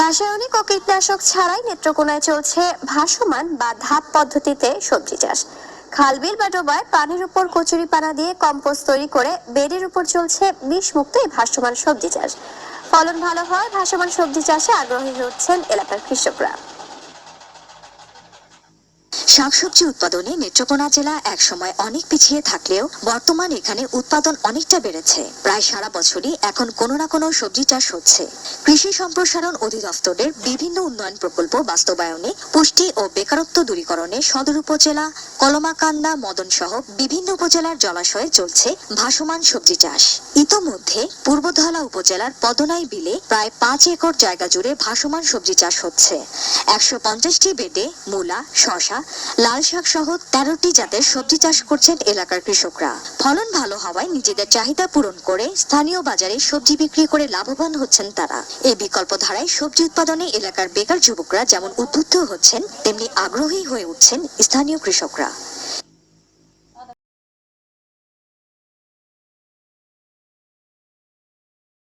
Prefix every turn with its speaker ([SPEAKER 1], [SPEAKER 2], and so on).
[SPEAKER 1] রাসায়নিক ও কীটনাশক ছাড়াই নেত্রকোনায় চলছে ভাসমান বা ধাপ পদ্ধতিতে সবজি চাষ। খালবিল বা ডোবায় পানির উপর কচুরি পানা দিয়ে কম্পোস্ট তৈরি করে বেডের উপর চলছে বিষ মুক্ত এই ভাসমান সবজি চাষ। ফলন ভালো হয় ভাসমান সবজি চাষে আগ্রহী হচ্ছেন এলাকার কৃষকরা।
[SPEAKER 2] শাকসবজি উৎপাদনে নেত্রকোনা জেলা একসময় অনেক পিছিয়ে থাকলেও বর্তমান এখানে উৎপাদন অনেকটা বেড়েছে। প্রায় সারা বছরই এখন কোনো না কোনো সবজি চাষ হচ্ছে। কৃষি সম্প্রসারণ অধিদপ্তরের বিভিন্ন উন্নয়ন প্রকল্প বাস্তবায়নে পুষ্টি ও বেকারত্ব দূরীকরণে সদর উপজেলা, কলমাকান্দা মদন সহ বিভিন্ন উপজেলার জলাশয়ে চলছে ভাসমান সবজি চাষ। ইতোমধ্যে পূর্বধলা উপজেলার পদনাই বিলে প্রায় পাঁচ একর জায়গা জুড়ে ভাসমান সবজি চাষ হচ্ছে। একশো পঞ্চাশটি বেডে মূলা শশা লাল শাক সহ তেরোটি জাতের সবজি চাষ করছেন এলাকার কৃষকরা। ফলন ভালো হওয়ায় নিজেদের চাহিদা পূরণ করে স্থানীয় বাজারে সবজি বিক্রি করে লাভবান হচ্ছেন তারা। এই বিকল্প ধারায় সবজি উৎপাদনে এলাকার বেকার যুবকরা যেমন উদ্বুদ্ধ হচ্ছেন, তেমনি আগ্রহী হয়ে উঠছেন স্থানীয় কৃষকরা।